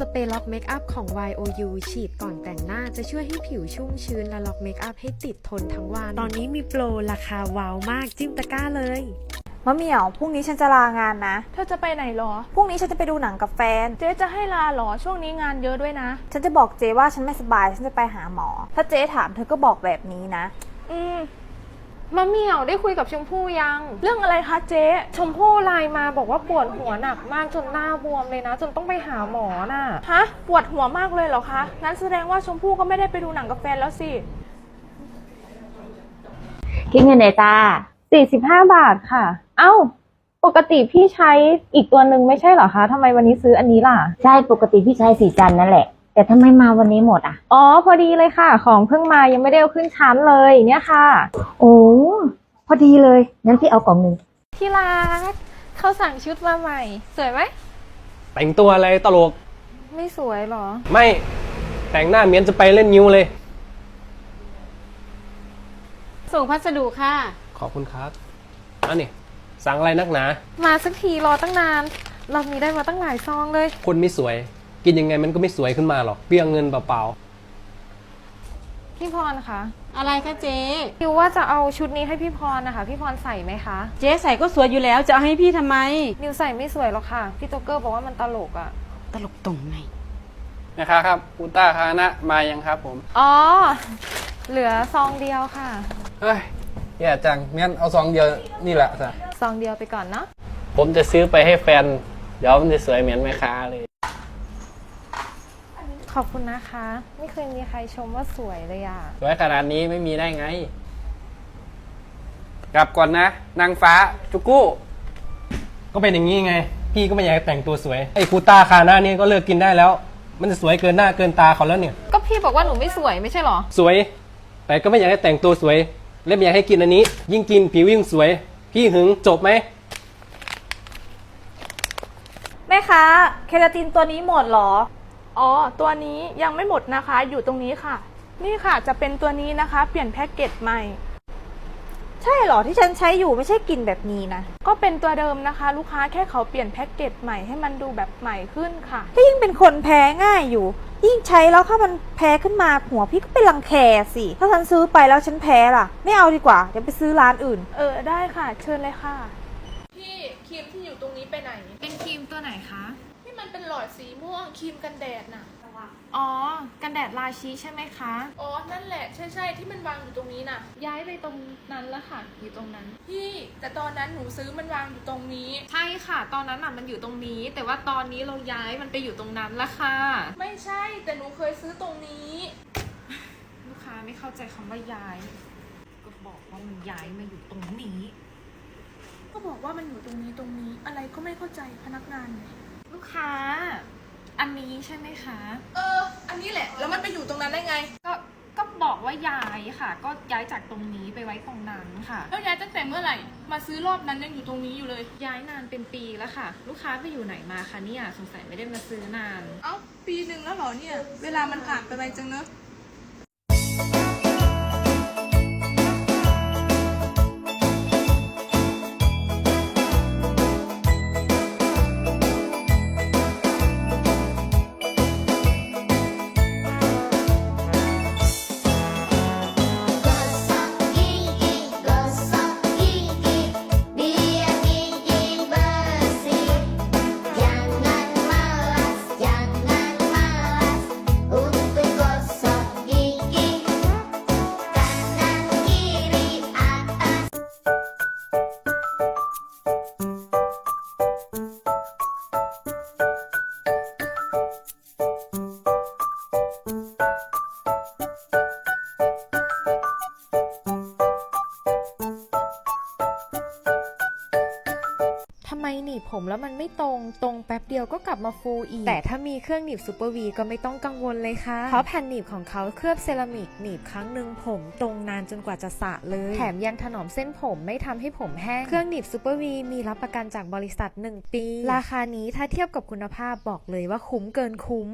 สเปรย์ล็อกเมคอัพของ YOU ฉีดก่อนแต่งหน้าจะช่วยให้ผิวชุ่มชื้นและล็อกเมคอัพให้ติดทนทั้งวัน ตอนนี้มีโปรราคาว้าวมากจิ้มตะกร้าเลยมะเหมี่ยว พรุ่งนี้ฉันจะลางานนะ เธอจะไปไหนหรอ พรุ่งนี้ฉันจะไปดูหนังกับแฟน เจ๊จะให้ลาหรอ ช่วงนี้งานเยอะด้วยนะ ฉันจะบอกเจ๊ว่าฉันไม่สบาย ฉันจะไปหาหมอ ถ้าเจ๊ถามเธอก็บอกแบบนี้นะ อืม มะเหมี่ยวได้คุยกับชมพู่ยัง เรื่องอะไรคะเจ๊ ชมพู่ไลน์มาบอกว่าปวดหัวหนักมากจนหน้าบวมเลยนะ จนต้องไปหาหมอน่ะ ฮะ ปวดหัวมากเลยเหรอคะ งั้นแสดงว่าชมพู่ก็ไม่ได้ไปดูหนังกับแฟนแล้วสิ คิดเงินไหนจ้า45 บาทค่ะ เอ้า ปกติพี่ใช้อีกตัวหนึ่งไม่ใช่เหรอคะทำไมวันนี้ซื้ออันนี้ล่ะ ใช่ปกติพี่ใช้สีจันทร์นั่นแหละ แต่ทำไมมาวันนี้หมดอะ อ๋อ พอดีเลยค่ะ ของเพิ่งมายังไม่ได้เอาขึ้นชั้นเลยเนี่ยค่ะ โอ้พอดีเลยงั้นพี่เอากล่องหนึ่งที่รักเขาสั่งชุดมาใหม่ สวยไหม แต่งตัวอะไรตลก ไม่สวยหรอ ไม่แต่งหน้าเหมียนจะไปเล่นนิ้วเลย ส่งพัสดุค่ะ ขอบคุณครับอันนี้สั่งอะไรนักหนา มาสักทีรอตั้งนานรอบนี้ได้มาตั้งหลายซองเลย คนไม่สวย กินยังไงมันก็ไม่สวยขึ้นมาหรอกเปรี้ยงเงินเปล่าพี่พรคะอะไรคะเจ๊ คิวว่าจะเอาชุดนี้ให้พี่พรนะคะ พี่พรใส่ไหมคะ เจ๊ใส่ก็สวยอยู่แล้วจะเอาให้พี่ทำไม นิวใส่ไม่สวยหรอกค่ะ พี่โจ๊กเกอร์บอกว่ามันตลกอะ่ะตลกตรงไหนนะครับครับอุลตร้าคานะมายังครับผม อ๋อ เหลือซองเดียวค่ะ เฮ้ยแย่จังงั้นเอาซองเดียวนี่แหละจ้ะซองเดียวไปก่อนเนาะๆผมจะซื้อไปให้แฟน เดี๋ยวมันจะสวยเหมือนแม่ค้าเลย ขอบคุณนะคะ ไม่เคยมีใครชมว่าสวยเลยอะ สวยขนาดนี้ไม่มีได้ไง กลับก่อนนะ นางฟ้าจุกุๆก็เป็นอย่างนี้ไง พี่ก็ไม่อยากให้แต่งตัวสวย ไอ้คูต้าคาหน้านี่ก็เลิกกินได้แล้ว มันจะสวยเกินหน้าเกินตาเขาแล้วเนี่ย ก็พี่บอกว่าหนูไม่สวยไม่ใช่หรอ สวย แต่ก็ไม่อยากให้แต่งตัวสวย และไม่อยากให้กินอันนี้ ยิ่งกินผิวยิ่งสวย พี่หึงจบไหม แม่ค้าเคราตินตัวนี้หมดเหรอ อ๋อ ตัวนี้ยังไม่หมดนะคะ อยู่ตรงนี้ค่ะ นี่ค่ะจะเป็นตัวนี้นะคะ เปลี่ยนแพ็กเกจใหม่ ใช่เหรอที่ฉันใช้อยู่ไม่ใช่กลิ่นแบบนี้นะ ก็เป็นตัวเดิมนะคะ ลูกค้าแค่เขาเปลี่ยนแพ็กเกจใหม่ให้มันดูแบบใหม่ขึ้นค่ะก็ยิ่งเป็นคนแพ้ง่ายอยู่ ยิ่งใช้แล้วถ้ามันแพ้ขึ้นมาหัวพี่ก็เป็นรังแคสิ ถ้าฉันซื้อไปแล้วฉันแพ้ล่ะ ไม่เอาดีกว่าเดี๋ยวไปซื้อร้านอื่น เออได้ค่ะ เชิญเลยค่ะ พี่ครีมที่อยู่ตรงนี้ไปไหน เป็นครีมตัวไหนคะที่มัน เป็นหลอดสีม่วงครีมกันแดดน่ะ อ๋อ กันแดดราชิใช่ไหมคะ อ๋อ นั่นแหละใช่ใช่ที่มันวางอยู่ตรงนี้น่ะ ย้ายไปตรงนั้นแล้วค่ะ อยู่ตรงนั้น พี่แต่ตอนนั้นหนูซื้อมันวางอยู่ตรงนี้ ใช่ค่ะ ตอนนั้นน่ะมันอยู่ตรงนี้ แต่ว่าตอนนี้เราย้ายมันไปอยู่ตรงนั้นแล้วค่ะ ไม่ใช่แต่หนูเคยซื้อตรงนี้ ลูกค้าไม่เข้าใจคำว่าย้าย ก็บอกว่ามันย้ายมาอยู่ตรงนี้ ก็บอกว่ามันอยู่ตรงนี้ตรงนี้อะไรก็ไม่เข้าใจพนักงานเลย ลูกค้า อันนี้ใช่ไหมคะ เออ อันนี้แหละ แล้วมันไปอยู่ตรงนั้นได้ไง ก็ก็บอกว่าย้ายค่ะ ก็ย้ายจากตรงนี้ไปไว้ตรงนั้นค่ะ แล้วย้ายตั้งแต่เมื่อไหร่ มาซื้อรอบนั้นยังอยู่ตรงนี้อยู่เลย ย้ายนานเป็นปีแล้วค่ะ ลูกค้าไปอยู่ไหนมาคะเนี่ยสงสัยไม่ได้มาซื้อนาน เอ้า ปีหนึ่งแล้วเหรอเนี่ย เวลามันผ่านไปไวจังเนอะ ไมหนีบผมแล้วมันไม่ตรง ตรงแป๊บเดียวก็กลับมาฟูอีก แต่ถ้ามีเครื่องหนีบซูเปอร์วีก็ไม่ต้องกังวลเลยค่ะ เพราะแผ่นหนีบของเขาเคลือบเซรามิกหนีบครั้งหนึ่งผมตรงนานจนกว่าจะสระเลย แถมยังถนอมเส้นผมไม่ทำให้ผมแห้ง เครื่องหนีบซูเปอร์วีมีรับประกันจากบริษัท 1 ปี ราคานี้ถ้าเทียบกับคุณภาพบอกเลยว่าคุ้มเกินคุ้ม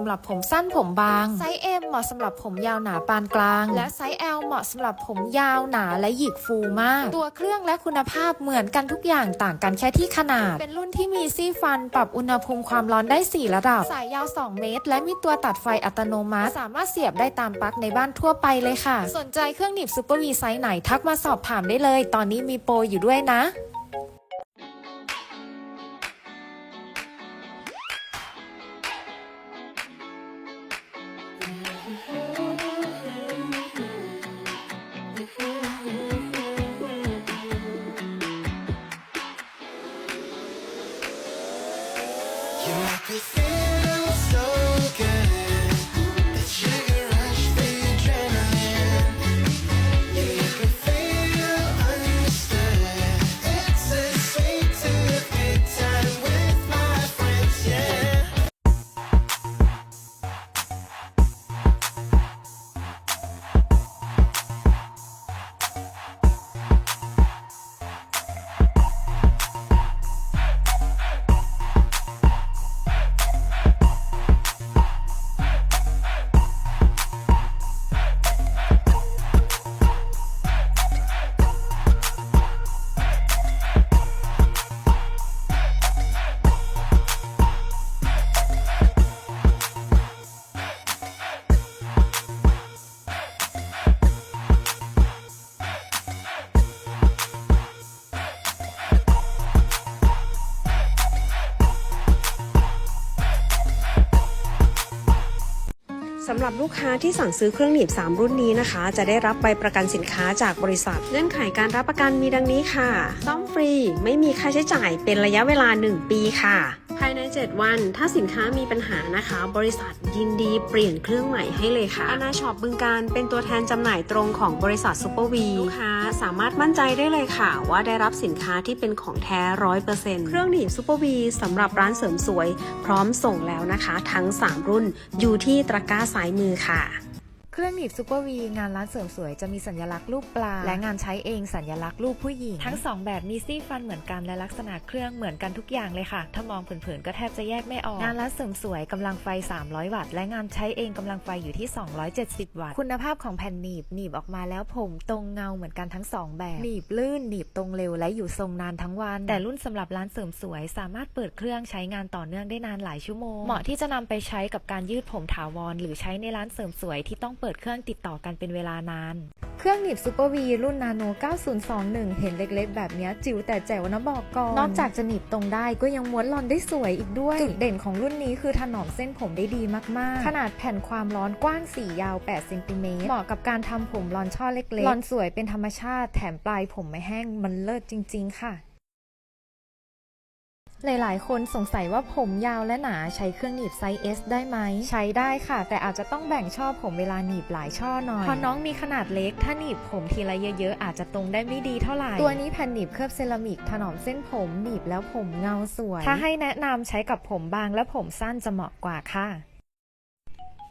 สำหรับผมสั้นผมบาง ไซส์ M เหมาะสำหรับผมยาวหนาปานกลาง และไซส์ L เหมาะสำหรับผมยาวหนาและหยิกฟูมาก ตัวเครื่องและคุณภาพเหมือนกันทุกอย่างต่างกันแค่ที่ขนาด เป็นรุ่นที่มีซี่ฟัน ปรับอุณหภูมิความร้อนได้ 4 ระดับ สายยาว 2 เมตร และมีตัวตัดไฟอัตโนมัติ สามารถเสียบได้ตามปลั๊กในบ้านทั่วไปเลยค่ะ สนใจเครื่องหนีบซูเปอร์วีไซส์ไหนทักมาสอบถามได้เลย ตอนนี้มีโปรอยู่ด้วยนะ รับลูกค้าที่สั่งซื้อเครื่องหนีบ 3 รุ่นนี้นะคะ จะได้รับใบประกันสินค้าจากบริษัท เงื่อนไขการรับประกันมีดังนี้ค่ะ ซ่อมฟรี ไม่มีค่าใช้จ่ายเป็นระยะเวลา 1 ปีค่ะ ภายใน 7 วัน ถ้าสินค้ามีปัญหานะคะ บริษัทยินดีเปลี่ยนเครื่องใหม่ให้เลยค่ะอาณาช็อปบึงการเป็นตัวแทนจำหน่ายตรงของบริษัทซูเปอร์วีลูกค้าสามารถมั่นใจได้เลยค่ะ ว่าได้รับสินค้าที่เป็นของแท้ร้อยเปอร์เซ็นต์เครื่องหนีบซูเปอร์วีสำหรับร้านเสริมสวย พร้อมส่งแล้วนะคะ ทั้ง 3 รุ่นอยู่ที่ตะกร้าซ้ายมือค่ะ เครื่องหนีบซูเปอร์วีงานร้านเสริมสวยจะมีสัญลักษณ์รูปปลา และงานใช้เองสัญลักษณ์รูปผู้หญิง ทั้งสองแบบมีซี่ฟันเหมือนกันและลักษณะเครื่องเหมือนกันทุกอย่างเลยค่ะ ถ้ามองเผินๆก็แทบจะแยกไม่ออก งานร้านเสริมสวยกำลังไฟ 300 วัตต์และงานใช้เองกำลังไฟอยู่ที่ 270 วัตต์ คุณภาพของแผ่นหนีบหนีบออกมาแล้วผมตรงเงาเหมือนกันทั้งสองแบบหนีบลื่นหนีบตรงเร็วและอยู่ทรงนานทั้งวัน แต่รุ่นสำหรับร้านเสริมสวย สามารถเปิดเครื่องใช้งานต่อเนื่องได้นานหลายชั่วโมงเหมาะที่จะนำไปใช้กับการยืดผมถาวรหรือใช้ในร้านเสริมสวยที่ต้องเปิดเครื่องติดต่อกันเป็นเวลานาน เครื่องหนีบซูเปอร์วีรุ่นนาโน 9021 เห็นเล็กๆ แบบเนี้ยจิ๋วแต่แจ๋วนะบอกก่อน นอกจากจะหนีบตรงได้ก็ยังม้วนลอนได้สวยอีกด้วย จุดเด่นของรุ่นนี้คือถนอมเส้นผมได้ดีมากๆ ขนาดแผ่นความร้อนกว้าง 4 ยาว 8 เซนติเมตร เหมาะกับการทำผมลอนช่อเล็กๆลอนสวยเป็นธรรมชาติแถมปลายผมไม่แห้งมันเลิศจริง ๆ ค่ะ หลายๆ คนสงสัยว่าผมยาวและหนาใช้เครื่องหนีบไซส์ S ได้ไหม ใช้ได้ค่ะ แต่อาจจะต้องแบ่งช่อผมเวลาหนีบหลายช่อหน่อย เพราะน้องมีขนาดเล็ก ถ้าหนีบผมทีละเยอะ ๆ อาจจะตรงได้ไม่ดีเท่าไหร่ ตัวนี้แผ่นหนีบเคลือบเซรามิกถนอมเส้นผมหนีบแล้วผมเงาสวย ถ้าให้แนะนำใช้กับผมบางและผมสั้นจะเหมาะกว่าค่ะ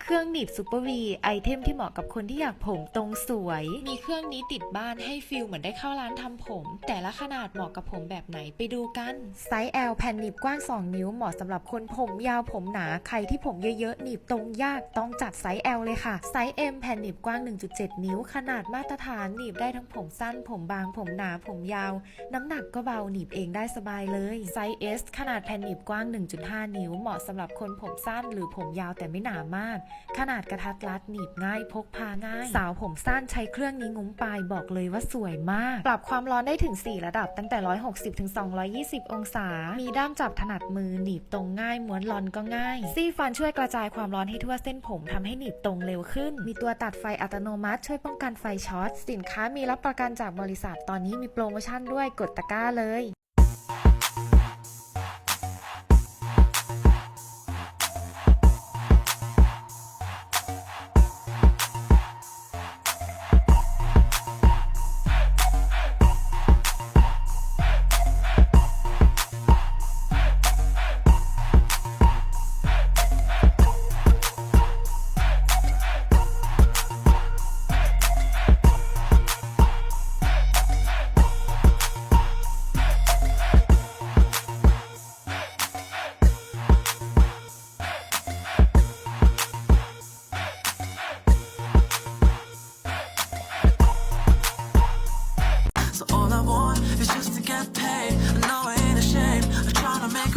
เครื่องหนีบซูเปอร์วีไอเทมที่เหมาะกับคนที่อยากผมตรงสวย มีเครื่องนี้ติดบ้านให้ฟิลเหมือนได้เข้าร้านทำผม แต่ละขนาดเหมาะกับผมแบบไหนไปดูกัน ไซส์ L แผ่นหนีบกว้าง 2 นิ้วเหมาะสำหรับคนผมยาวผมหนาใครที่ผมเยอะๆหนีบตรงยากต้องจัดไซส์ L เลยค่ะ ไซส์ M แผ่นหนีบกว้าง 1.7 นิ้ว ขนาดมาตรฐานหนีบได้ทั้งผมสั้น ผมบางผมหนาผมยาว น้ำหนักก็เบาหนีบเองได้สบายเลยไซส์ S ขนาดแผ่นหนีบกว้าง 1.5 นิ้ว เหมาะสำหรับคนผมสั้นหรือผมยาวแต่ไม่หนามากขนาดกระทัดรัดหนีบง่ายพกพาง่าย สาวผมสั้นใช้เครื่องนี้งุ้มปลายบอกเลยว่าสวยมาก ปรับความร้อนได้ถึง 4 ระดับตั้งแต่ 160ถึง220 องศา มีด้ามจับถนัดมือหนีบตรงง่ายม้วนลอนก็ง่าย ซี่ฟันช่วยกระจายความร้อนให้ทั่วเส้นผมทำให้หนีบตรงเร็วขึ้น มีตัวตัดไฟอัตโนมัติช่วยป้องกันไฟช็อตสินค้ามีรับประกันจากบริษัทตอนนี้มีโปรโมชั่นด้วยกดตะกร้าเลย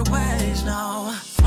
away now.